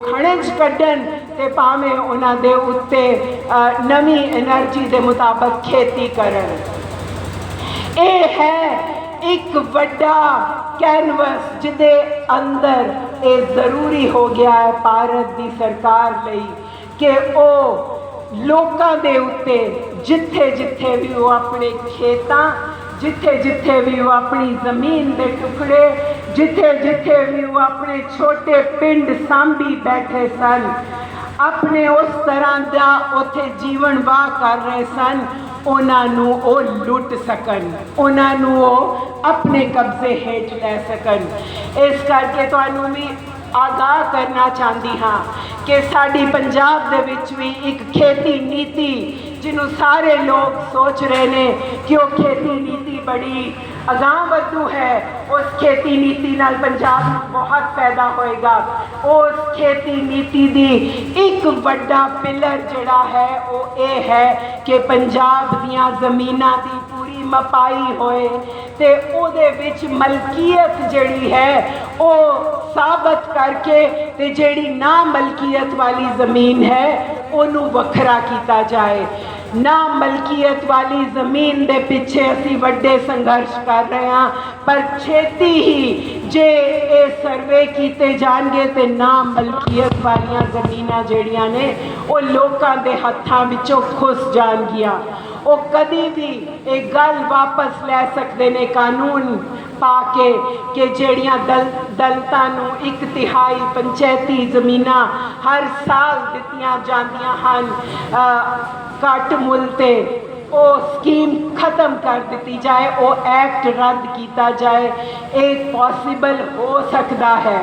ਖੜੇ ਚ ਕੱਢਣ ਤੇ ਭਾਵੇਂ ਉਹਨਾਂ ਦੇ ਉੱਤੇ ਨਵੀਂ એનર્ਜੀ ਦੇ ਮੁਤਾਬਕ ਖੇਤੀ ਕਰਨ। ਇਹ ਹੈ ਇੱਕ ਵੱਡਾ ਕੈਨਵਸ ਜਿਹਦੇ ਅੰਦਰ ਇਹ ਜ਼ਰੂਰੀ ਹੋ ਗਿਆ ਹੈ ਭਾਰਤ ਦੀ ਸਰਕਾਰ ਲਈ ਕਿ ਉਹ ਲੋਕਾਂ ਦੇ ਉੱਤੇ ਜਿੱਥੇ ਜਿੱਥੇ ਵੀ ਉਹ ਆਪਣੇ ਖੇਤਾਂ ਜਿੱਥੇ ਜਿੱਥੇ ਵੀ ਉਹ ਆਪਣੀ ਜ਼ਮੀਨ ਦੇ ਟੁਕੜੇ, ਜਿੱਥੇ ਜਿੱਥੇ ਵੀ ਉਹ ਆਪਣੇ ਛੋਟੇ ਪਿੰਡ ਸਾਂਭੀ ਬੈਠੇ ਸਨ, ਆਪਣੇ ਉਸ ਤਰ੍ਹਾਂ ਦਾ ਉੱਥੇ ਜੀਵਨ ਵਾਹ ਕਰ ਰਹੇ ਸਨ, ਉਹਨਾਂ ਨੂੰ ਉਹ ਲੁੱਟ ਸਕਣ, ਉਹਨਾਂ ਨੂੰ ਉਹ ਆਪਣੇ ਕਬਜ਼ੇ ਹੇਠ ਲੈ ਸਕਣ। ਇਸ ਕਰਕੇ ਤੁਹਾਨੂੰ ਵੀ ਆਗਾਹ ਕਰਨਾ ਚਾਹੁੰਦੀ ਹਾਂ ਕਿ ਸਾਡੀ ਪੰਜਾਬ ਦੇ ਵਿੱਚ ਵੀ ਇੱਕ ਖੇਤੀ ਨੀਤੀ ਜਿਹਨੂੰ ਸਾਰੇ ਲੋਕ ਸੋਚ ਰਹੇ ਨੇ ਕਿ ਉਹ ਖੇਤੀ ਨੀਤੀ ਬੜੀ ਅਗਾਂਹ ਵਧੂ ਹੈ, ਉਸ ਖੇਤੀ ਨੀਤੀ ਨਾਲ ਪੰਜਾਬ ਨੂੰ ਬਹੁਤ ਫਾਇਦਾ ਹੋਏਗਾ। ਉਸ ਖੇਤੀ ਨੀਤੀ ਦੀ ਇੱਕ ਵੱਡਾ ਪਿਲਰ ਜਿਹੜਾ ਹੈ, ਉਹ ਇਹ ਹੈ ਕਿ ਪੰਜਾਬ ਦੀਆਂ ਜ਼ਮੀਨਾਂ ਦੀ ਪੂਰੀ ਮਪਾਈ ਹੋਏ ਤੇ ਉਹਦੇ ਵਿੱਚ ਮਲਕੀਅਤ ਜਿਹੜੀ ਹੈ, ਉਹ ਸਾਬਤ ਕਰਕੇ ਤੇ ਜਿਹੜੀ ਨਾ ਮਲਕੀਅਤ ਵਾਲੀ ਜ਼ਮੀਨ ਹੈ, ਉਹਨੂੰ ਵੱਖਰਾ ਕੀਤਾ ਜਾਏ। ਨਾ ਮਲਕੀਅਤ ਵਾਲੀ ਜ਼ਮੀਨ ਦੇ ਪਿੱਛੇ ਅਸੀਂ ਵੱਡੇ ਸੰਘਰਸ਼ ਕਰ ਰਹੇ ਹਾਂ ਪਰ ਛੇਤੀ ਹੀ ਜੇ ਇਹ ਸਰਵੇ ਕੀਤੇ ਜਾਣਗੇ ਤੇ ਨਾ ਮਲਕੀਅਤ ਵਾਲੀਆਂ ਜ਼ਮੀਨਾਂ ਜਿਹੜੀਆਂ ਨੇ ਉਹ ਲੋਕਾਂ ਦੇ ਹੱਥਾਂ ਵਿੱਚੋਂ ਖੁੱਸ ਜਾਣਗੀਆਂ ਉਹ ਕਦੀ ਵੀ ਇਹ ਗੱਲ ਵਾਪਸ ਲੈ ਸਕਦੇ ਨੇ ਕਾਨੂੰਨ ਪਾ ਕੇ ਕਿ ਜਿਹੜੀਆਂ ਦਲ, ਦਲਤਾਂ ਨੂੰ ਇੱਕ ਤਿਹਾਈ ਪੰਚਾਇਤੀ ਜ਼ਮੀਨਾਂ ਹਰ ਸਾਲ ਦਿੱਤੀਆਂ ਜਾਂਦੀਆਂ ਹਨ ਘੱਟ ਮੁੱਲ ਤੇ ਉਹ ਸਕੀਮ ਖਤਮ ਕਰ ਦਿੱਤੀ ਜਾਏ, ਉਹ ਐਕਟ ਰੱਦ ਕੀਤਾ ਜਾਏ, ਇਹ ਪੋਸੀਬਲ ਹੋ ਸਕਦਾ ਹੈ।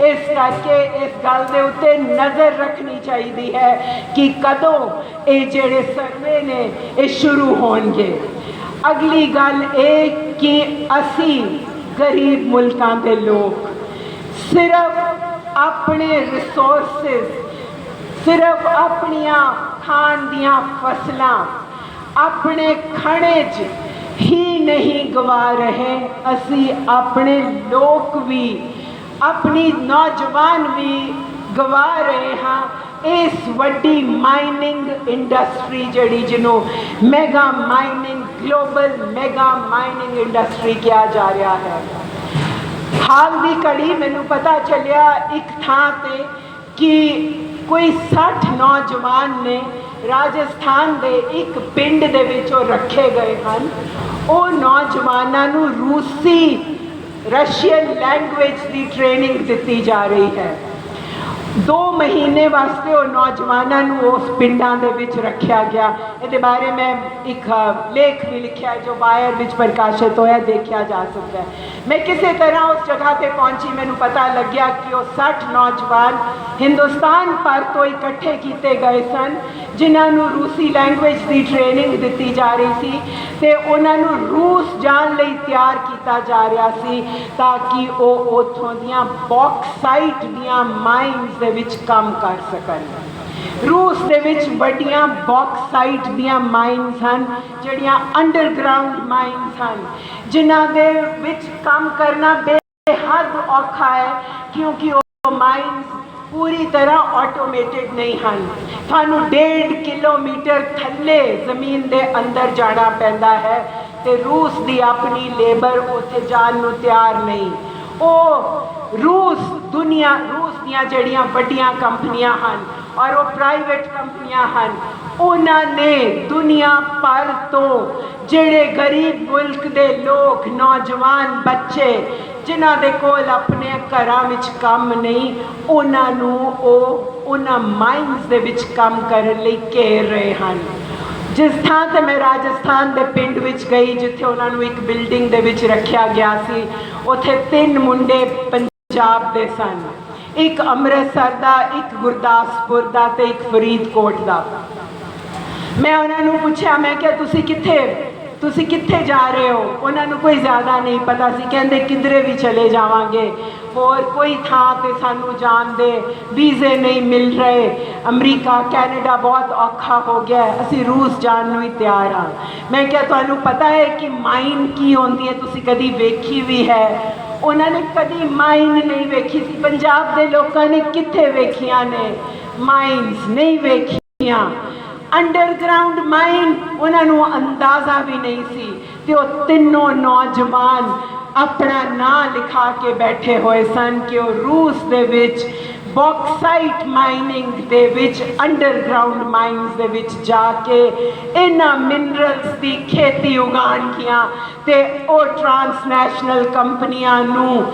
ਇਸ ਕਰਕੇ ਇਸ ਗੱਲ ਦੇ ਉੱਤੇ ਨਜ਼ਰ ਰੱਖਣੀ ਚਾਹੀਦੀ ਹੈ ਕਿ ਕਦੋਂ ਇਹ ਜਿਹੜੇ ਸਰਵੇ ਨੇ, ਇਹ ਸ਼ੁਰੂ ਹੋਣਗੇ। ਅਗਲੀ ਗੱਲ ਇਹ ਕਿ ਅਸੀਂ ਗਰੀਬ ਮੁਲਕਾਂ ਦੇ ਲੋਕ ਸਿਰਫ ਆਪਣੇ ਰਿਸੋਰਸਸ ਸਿਰਫ ਆਪਣੀਆਂ ਖਾਣ ਦੀਆਂ ਫਸਲਾਂ ਆਪਣੇ ਖਣੇ 'ਚ ਹੀ ਨਹੀਂ ਗਵਾ ਰਹੇ। ਅਸੀਂ ਆਪਣੇ ਲੋਕ ਵੀ, ਆਪਣੀ ਨੌਜਵਾਨ ਵੀ ਗਵਾ ਰਹੇ ਹਾਂ। ਇਸ ਵੱਡੀ ਮਾਈਨਿੰਗ ਇੰਡਸਟਰੀ ਜਿਹੜੀ ਜਿਹਨੂੰ mega mining global mega mining industry ਕਿਹਾ ਜਾ ਰਿਹਾ ਹੈ। ਹਾਲ ਦੀ ਘੜੀ ਮੈਨੂੰ ਪਤਾ ਚੱਲਿਆ ਇੱਕ ਥਾਂ ਤੇ ਕਿ ਕੋਈ 60 ਨੌਜਵਾਨ ਨੇ ਰਾਜਸਥਾਨ ਦੇ ਇੱਕ ਪਿੰਡ ਦੇ ਵਿੱਚ ਉਹ ਰੱਖੇ ਗਏ ਹਨ। ਉਹ ਨੌਜਵਾਨਾਂ ਨੂੰ ਰੂਸੀ, ਰਸ਼ੀਅਨ ਲੈਂਗੁਏਜ ਦੀ ਟ੍ਰੇਨਿੰਗ ਦਿੱਤੀ ਜਾ ਰਹੀ ਹੈ। 2 ਮਹੀਨੇ ਵਾਸਤੇ ਉਹ ਨੌਜਵਾਨਾਂ ਨੂੰ ਉਸ ਪਿੰਡਾਂ ਦੇ ਵਿੱਚ ਰੱਖਿਆ ਗਿਆ। ਇਹਦੇ ਬਾਰੇ ਮੈਂ ਇੱਕ ਲੇਖ ਵੀ ਲਿਖਿਆ ਜੋ ਬਾਇਰ ਵਿੱਚ ਪ੍ਰਕਾਸ਼ਿਤ ਹੋਇਆ, ਦੇਖਿਆ ਜਾ ਸਕਦਾ ਹੈ। ਮੈਂ ਕਿਸੇ ਤਰ੍ਹਾਂ ਉਸ ਜਗ੍ਹਾ ਤੇ ਪਹੁੰਚੀ, ਮੈਨੂੰ ਪਤਾ ਲੱਗਿਆ ਕਿ ਉਹ 60 ਨੌਜਵਾਨ ਹਿੰਦੁਸਤਾਨ ਭਰ ਤੋਂ ਇਕੱਠੇ ਕੀਤੇ ਗਏ ਸਨ, ਜਿਨ੍ਹਾਂ ਨੂੰ ਰੂਸੀ ਲੈਂਗੁਏਜ ਦੀ ਟ੍ਰੇਨਿੰਗ ਦਿੱਤੀ ਜਾ ਰਹੀ ਸੀ ਤੇ ਉਹਨਾਂ ਨੂੰ ਰੂਸ ਜਾਣ ਲਈ ਤਿਆਰ ਕੀਤਾ ਜਾ ਰਿਹਾ ਸੀ ਤਾਂ ਕਿ ਉਹ ਉਥੋਂ ਦੀਆਂ ਬਾਕਸਾਈਟ ਦੀਆਂ ਮਾਈਨਸ ਦੇ ਵਿੱਚ ਕੰਮ ਕਰ ਸਕਣ। ਰੂਸ ਦੇ ਵਿੱਚ ਵੱਡੀਆਂ ਬਾਕਸਾਈਟ ਦੀਆਂ ਮਾਈਨਸ ਹਨ, ਜਿਹੜੀਆਂ ਅੰਡਰਗਰਾਉਂਡ ਮਾਈਨਸ ਹਨ, ਜਿਨ੍ਹਾਂ ਦੇ ਵਿੱਚ ਕੰਮ ਕਰਨਾ ਬੇਹੱਦ ਔਖਾ ਹੈ, ਕਿਉਂਕਿ ਉਹ ਮਾਈਨਸ ਪੂਰੀ ਤਰ੍ਹਾਂ ਆਟੋਮੇਟਿਡ ਨਹੀਂ ਹਨ। ਤੁਹਾਨੂੰ 1.5 ਕਿਲੋਮੀਟਰ ਥੱਲੇ ਜ਼ਮੀਨ ਦੇ ਅੰਦਰ ਜਾਣਾ ਪੈਂਦਾ ਹੈ ਤੇ ਰੂਸ ਦੀ ਆਪਣੀ ਲੇਬਰ ਉੱਥੇ ਜਾਣ ਨੂੰ ਤਿਆਰ ਨਹੀਂ। ਉਹ ਰੂਸ ਦੁਨੀਆ ਰੂਸ ਦੀਆਂ ਜਿਹੜੀਆਂ ਵੱਡੀਆਂ ਕੰਪਨੀਆਂ ਹਨ ਔਰ ਉਹ ਪ੍ਰਾਈਵੇਟ ਕੰਪਨੀਆਂ ਹਨ, ਉਹਨਾਂ ਨੇ ਦੁਨੀਆ ਭਰ ਤੋਂ ਜਿਹੜੇ ਗਰੀਬ ਮੁਲਕ ਦੇ ਲੋਕ, ਨੌਜਵਾਨ ਬੱਚੇ ਜਿਨ੍ਹਾਂ ਦੇ ਕੋਲ ਆਪਣੇ ਘਰਾਂ ਵਿੱਚ ਕੰਮ ਨਹੀਂ, ਉਹਨਾਂ ਨੂੰ ਉਹ ਉਹਨਾਂ ਮਾਈਨਸ ਦੇ ਵਿੱਚ ਕੰਮ ਕਰਨ ਲਈ ਘੇਰ ਰਹੇ ਹਨ। ਜਿਸ ਥਾਂ ਤੇ ਮੈਂ ਰਾਜਸਥਾਨ ਦੇ ਪਿੰਡ ਵਿੱਚ ਗਈ, ਜਿੱਥੇ ਉਹਨਾਂ ਨੂੰ ਇੱਕ ਬਿਲਡਿੰਗ ਦੇ ਵਿੱਚ ਰੱਖਿਆ ਗਿਆ ਸੀ, ਉੱਥੇ ਤਿੰਨ ਮੁੰਡੇ ਪੰਜਾਬ ਦੇ ਸਨ। ਇੱਕ ਅੰਮ੍ਰਿਤਸਰ ਦਾ, ਇੱਕ ਗੁਰਦਾਸਪੁਰ ਦਾ ਤੇ ਇੱਕ ਫਰੀਦਕੋਟ ਦਾ। ਮੈਂ ਉਹਨਾਂ ਨੂੰ ਪੁੱਛਿਆ, ਮੈਂ ਕਿਹਾ, ਤੁਸੀਂ ਕਿੱਥੇ? ਤੁਸੀਂ ਕਿੱਥੇ ਜਾ ਰਹੇ ਹੋ? ਉਹਨਾਂ ਨੂੰ ਕੋਈ ਜ਼ਿਆਦਾ ਨਹੀਂ ਪਤਾ ਸੀ। ਕਹਿੰਦੇ, ਕਿਧਰੇ ਵੀ ਚਲੇ ਜਾਵਾਂਗੇ। ਹੋਰ ਕੋਈ ਥਾਂ ਤੇ ਸਾਨੂੰ ਜਾਣ ਦੇ ਵੀਜ਼ੇ ਨਹੀਂ ਮਿਲ ਰਹੇ। ਅਮਰੀਕਾ, ਕੈਨੇਡਾ ਬਹੁਤ ਔਖਾ ਹੋ ਗਿਆ ਅਸੀਂ ਰੂਸ ਜਾਣ ਨੂੰ ਹੀ ਤਿਆਰ ਹਾਂ। ਮੈਂ ਕਿਹਾ, ਤੁਹਾਨੂੰ ਪਤਾ ਹੈ ਕਿ ਮਾਈਨ ਕੀ ਹੁੰਦੀ ਹੈ? ਤੁਸੀਂ ਕਦੀ ਵੇਖੀ ਵੀ ਹੈ? ਉਹਨਾਂ ਨੇ ਕਦੀ ਮਾਈਨ ਨਹੀਂ ਵੇਖੀ ਸੀ। ਪੰਜਾਬ ਦੇ ਲੋਕਾਂ ਨੇ ਕਿੱਥੇ ਵੇਖੀਆਂ ਨੇ? ਮਾਈਨਸ ਨਹੀਂ ਵੇਖੀਆਂ। ਅੰਡਰਗਰਾਉਂਡ ਮਾਈਨ ਉਹਨਾਂ ਨੂੰ ਅੰਦਾਜ਼ਾ ਵੀ ਨਹੀਂ ਸੀ ਤੇ ਉਹ ਤਿੰਨੋਂ ਨੌਜਵਾਨ ਆਪਣਾ ਨਾਂ ਲਿਖਾ ਕੇ ਬੈਠੇ ਹੋਏ ਸਨ ਕਿ ਉਹ ਰੂਸ ਦੇ ਵਿੱਚ ਬੌਕਸਾਈਟ ਮਾਈਨਿੰਗ ਦੇ ਵਿੱਚ ਅੰਡਰਗਰਾਉਂਡ ਮਾਈਨਸ ਦੇ ਵਿੱਚ ਜਾ ਕੇ ਇਹਨਾਂ ਮਿਨਰਲਸ ਦੀ ਖੇਤੀ ਉਗਾਉਣਗੀਆਂ ਤੇ ਉਹ ਟਰਾਂਸਨੈਸ਼ਨਲ ਕੰਪਨੀਆਂ ਨੂੰ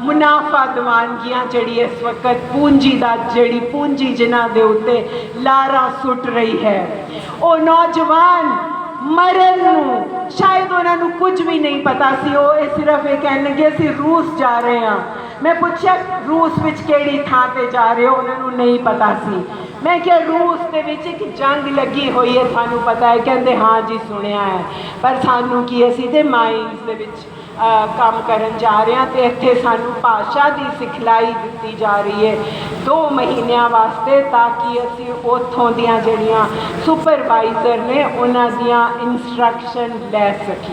ਮੁਨਾਫਾ ਦਿਵਾਉਣਗੀਆਂ ਜਿਹੜੀ ਇਸ ਵਕਤ ਪੂੰਜੀ ਦਾ, ਜਿਹੜੀ ਪੂੰਜੀ ਜਿਨ੍ਹਾਂ ਦੇ ਉੱਤੇ ਲਾਰਾ ਸੁੱਟ ਰਹੀ ਹੈ। ਉਹ ਨੌਜਵਾਨ ਮਰਨ ਨੂੰ, ਸ਼ਾਇਦ ਉਹਨਾਂ ਨੂੰ ਕੁਝ ਵੀ ਨਹੀਂ ਪਤਾ ਸੀ, ਉਹ ਇਹ ਸਿਰਫ ਇਹ ਕਹਿਣਗੇ, ਅਸੀਂ ਰੂਸ ਜਾ ਰਹੇ ਹਾਂ। ਮੈਂ ਪੁੱਛਿਆ, ਰੂਸ ਵਿੱਚ ਕਿਹੜੀ ਥਾਂ ਤੇ ਜਾ ਰਹੇ ਹੋ? ਉਹਨਾਂ ਨੂੰ ਨਹੀਂ ਪਤਾ ਸੀ। ਮੈਂ ਕਿਹਾ, ਰੂਸ ਦੇ ਵਿੱਚ ਇੱਕ ਜੰਗ ਲੱਗੀ ਹੋਈ ਹੈ, ਸਾਨੂੰ ਪਤਾ ਹੈ। ਕਹਿੰਦੇ, ਹਾਂ ਜੀ, ਸੁਣਿਆ ਹੈ। ਪਰ ਸਾਨੂੰ ਕੀ ਅਸੀਂ ਤੇ ਮਾਈਨਸ ਦੇ ਵਿੱਚ ਕੰਮ ਕਰਨ ਜਾ ਰਹੇ ਹਾਂ ਤੇ ਇੱਥੇ ਸਾਨੂੰ ਭਾਸ਼ਾ ਦੀ ਸਿਖਲਾਈ ਦਿੱਤੀ ਜਾ ਰਹੀ ਹੈ 2 ਮਹੀਨਿਆਂ ਵਾਸਤੇ ਤਾਂ ਕਿ ਅਸੀਂ ਉੱਥੋਂ ਦੀਆਂ ਜਿਹੜੀਆਂ ਸੁਪਰਵਾਈਜ਼ਰ ਨੇ, ਉਹਨਾਂ ਦੀਆਂ ਇਨਸਟਰਕਸ਼ਨ ਲੈ ਸਕੀਏ।